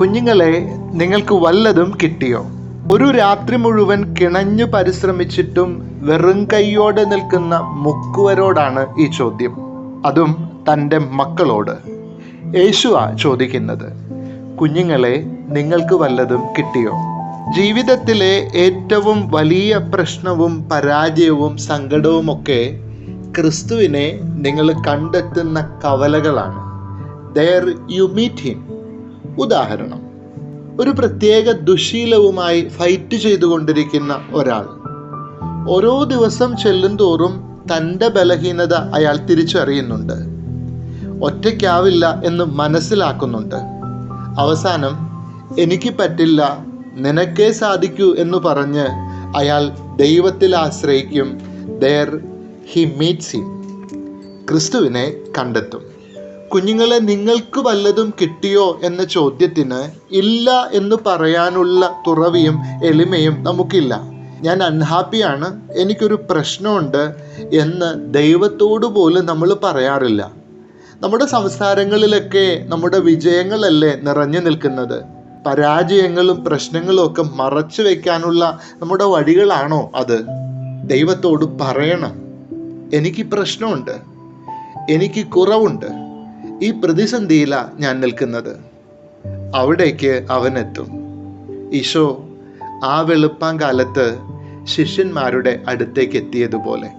കുഞ്ഞുങ്ങളെ നിങ്ങൾക്ക് വല്ലതും കിട്ടിയോ? ഒരു രാത്രി മുഴുവൻ കിണഞ്ഞു പരിശ്രമിച്ചിട്ടും വെറും കൈയോടെ നിൽക്കുന്ന മുക്കുവരോടാണ് ഈ ചോദ്യം. അതും തന്റെ മക്കളോട്. യേശുവാ ചോദിക്കുന്നത് കുഞ്ഞുങ്ങളെ നിങ്ങൾക്ക് വല്ലതും കിട്ടിയോ? ജീവിതത്തിലെ ഏറ്റവും വലിയ പ്രശ്നവും പരാജയവും സങ്കടവുമൊക്കെ ക്രിസ്തുവിനെ നിങ്ങൾ കണ്ടെത്തുന്ന കവലകളാണ്. ദർ യു മീറ്റ് ഹിം ഉദാഹരണം. ഒരു പ്രത്യേക ദുശീലവുമായി ഫൈറ്റ് ചെയ്തുകൊണ്ടിരിക്കുന്ന ഒരാൾ. ഓരോ ദിവസം ചെല്ലും തോറും തന്റെ ബലഹീനത അയാൾ തിരിച്ചറിയുന്നുണ്ട്. ഒറ്റയ്ക്കാവില്ല എന്ന് മനസ്സിലാക്കുന്നുണ്ട്. അവസാനം എനിക്ക് പറ്റില്ല നിനക്കേ സാധിക്കൂ എന്ന് പറഞ്ഞ് അയാൾ ദൈവത്തിൽ ആശ്രയിക്കും. ദർ ഹി മീറ്റ്സ് ഹിം ക്രിസ്തുവിനെ കണ്ടെത്തും. കുഞ്ഞുങ്ങളെ നിങ്ങൾക്ക് വല്ലതും കിട്ടിയോ എന്ന ചോദ്യത്തിന് ഇല്ല എന്ന് പറയാനുള്ള തുറവിയും എളിമയും നമുക്കില്ല. ഞാൻ അൺഹാപ്പിയാണ് എനിക്കൊരു പ്രശ്നമുണ്ട് എന്ന് ദൈവത്തോട് പോലും നമ്മൾ പറയാറില്ല. നമ്മുടെ സംസാരങ്ങളിലൊക്കെ നമ്മുടെ വിജയങ്ങളല്ലേ നിറഞ്ഞു നിൽക്കുന്നത്? പരാജയങ്ങളും പ്രശ്നങ്ങളും ഒക്കെ മറച്ചു വെക്കാനുള്ള നമ്മുടെ വഴികളാണോ അത്? ദൈവത്തോട് പറയണം. എനിക്ക് പ്രശ്നമുണ്ട്. എനിക്ക് കുറവുണ്ട്. ഈ പ്രതിസന്ധിയിലാണ് ഞാൻ നിൽക്കുന്നത്. അവിടേക്ക് അവനെത്തും. ഈശോ ആ വെളുപ്പാൻ കാലത്ത് ശിഷ്യന്മാരുടെ അടുത്തേക്ക് എത്തിയതുപോലെ.